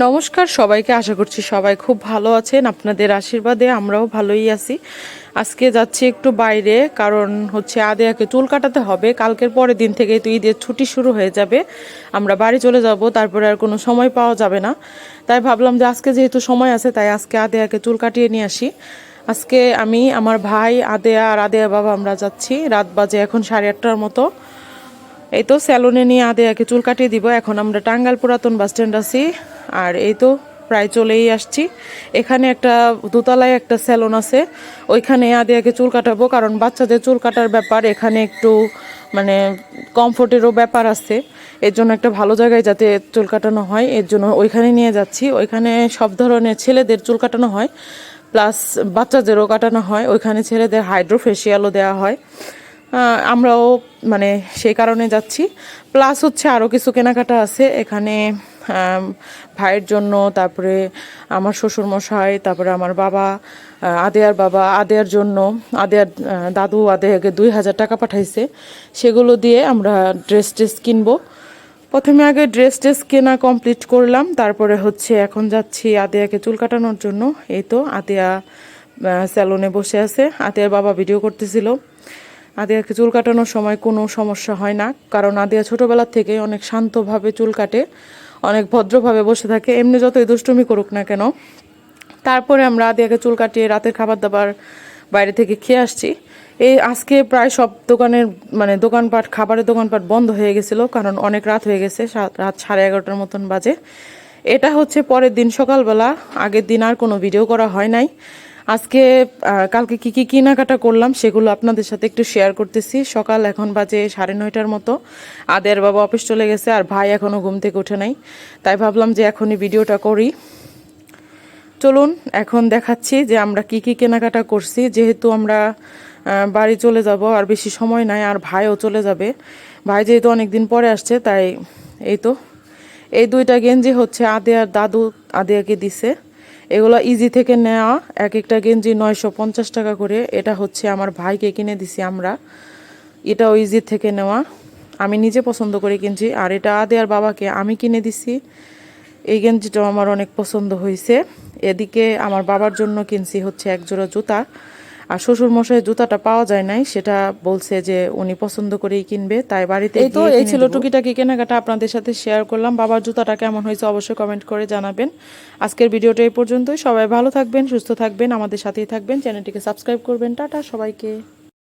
নমস্কার সবাইকে, আশা করছি সবাই খুব ভালো আছেন। আপনাদের আশীর্বাদে আমরাও ভালোই আছি। আজকে যাচ্ছি একটু বাইরে, কারণ হচ্ছে আদেয়াকে চুল কাটাতে হবে। কালকের পরের দিন থেকে তো ঈদের ছুটি শুরু হয়ে যাবে। আমরা বাড়ি চলে যাব, তারপরে আর কোনো সময় পাওয়া যাবে না। তাই ভাবলাম যে আজকে যেহেতু সময় আছে, তাই আজকে আদেয়াকে চুল কাটিয়ে নিয়ে আসি। আজকে আমি, আমার ভাই, আদেয়া আর আদেয়া বাবা আমরা যাচ্ছি। রাত বাজে এখন সাড়ে আটটার মতো। এই তো স্যালুনে নিয়ে আদেয়াকে চুল কাটিয়ে দিব। এখন আমরা টাঙ্গাল পুরাতন বাস স্ট্যান্ড আছি। আর এই তো প্রায় চলেই আসছি। এখানে একটা দোতলায় একটা স্যালুন আছে। ওইখানে আদেয়াকে চুল কাটাবো, কারণ বাচ্চাদের চুল কাটার ব্যাপার এখানে একটু মানে কমফোর্টেরও ব্যাপার আছে। এর জন্য একটা ভালো জায়গায় যাতে চুল কাটানো হয়। এর জন্য ওইখানে নিয়ে যাচ্ছি। ওইখানে সব ধরনের ছেলেদের চুল কাটানো হয়। প্লাস বাচ্চাদেরও কাটানো হয়। ওইখানে ছেলেদের হাইড্রো ফেসিয়ালও দেওয়া হয়। আমরাও মানে সেই কারণে যাচ্ছি। প্লাস হচ্ছে আরও কিছু কেনাকাটা আছে। এখানে ভাইয়ের জন্য, তারপরে আমার শ্বশুর মশাই তারপরে আমার বাবা আদেয়ার বাবা, আদেয়ার জন্য, আদেয়ার দাদু আদেয়াকে দুই হাজার টাকা পাঠাইছে। সেগুলো দিয়ে আমরা ড্রেস ট্রেস কিনবো। প্রথমে আগে ড্রেস ট্রেস কেনা কমপ্লিট করলাম। তারপরে হচ্ছে এখন যাচ্ছি আদিয়াকে চুল কাটানোর জন্য। এই তো আদিয়া স্যালুনে বসে আছে। আদিয়ার বাবা ভিডিও করতেছিল। আদিয়াকে চুল কাটানোর সময় কোনো সমস্যা হয় না, কারণ আদিয়া ছোটোবেলার থেকে অনেক শান্তভাবে চুল কাটে, অনেক ভদ্রভাবে বসে থাকে, এমনি যতই দুষ্টুমি করুক না কেন। তারপরে আমরা আদিয়াকে চুল কাটিয়ে রাতের খাবার দাবার বাইরে থেকে খেয়ে আসছি। এই আজকে প্রায় সব দোকানের মানে দোকানপাট, খাবারের দোকানপাট বন্ধ হয়ে গেছিল, কারণ অনেক রাত হয়ে গেছে রাত সাড়ে এগারোটার মতন বাজে। এটা হচ্ছে পরের দিন সকালবেলা, আগের দিন আর কোনো ভিডিও করা হয় নাই। আজকে কালকে কি কি কেনাকাটা করলাম সেগুলো আপনাদের সাথে একটু শেয়ার করতেছি। সকাল এখন বাজে সাড়ে নয়টার মতো। আদের বাবা অফিস চলে গেছে আর ভাই এখনও ঘুম থেকে ওঠে নাই। তাই ভাবলাম যে এখনই ভিডিওটা করি। চলুন, এখন দেখাচ্ছি যে আমরা কি কি কেনাকাটা করছি। যেহেতু আমরা বাড়ি চলে যাব আর বেশি সময় নাই আর ভাইও চলে যাবে। ভাই যেহেতু অনেক দিন পরে আসছে, তাই এই তো। এই দুইটা গেঞ্জি হচ্ছে আদে আর দাদু আদেয়াকে দিছে। এগুলো ইজি থেকে নেওয়া। এক একটা গেঞ্জি নয়শো পঞ্চাশ টাকা করে। এটা হচ্ছে আমার ভাইকে কিনে দিছি আমরা। এটাও ইজি থেকে নেওয়া। আমি নিজে পছন্দ করে কিনছি আর এটা আদেয়ার বাবাকে আমি কিনে দিছি। এই গেঞ্জিটাও আমার অনেক পছন্দ হয়েছে এদিকে আমার বাবার জন্য কিনছি হচ্ছে এক জোড়া জুতা। আর শ্বশুর মশাই জুতাটা পাওয়া যায় নাই সেটা বলছে যে উনি পছন্দ করেই কিনবে তাই বাড়িতে এই তো এই ছিল টুকিটাকি কেনাকাটা আপনাদের সাথে শেয়ার করলাম। বাবার জুতাটা কেমন হয়েছে অবশ্যই কমেন্ট করে জানাবেন। আজকের ভিডিওটা এই পর্যন্তই। সবাই ভালো থাকবেন সুস্থ থাকবেন আমাদের সাথেই থাকবেন। চ্যানেলটিকে সাবস্ক্রাইব করবেন। টাটা সবাইকে।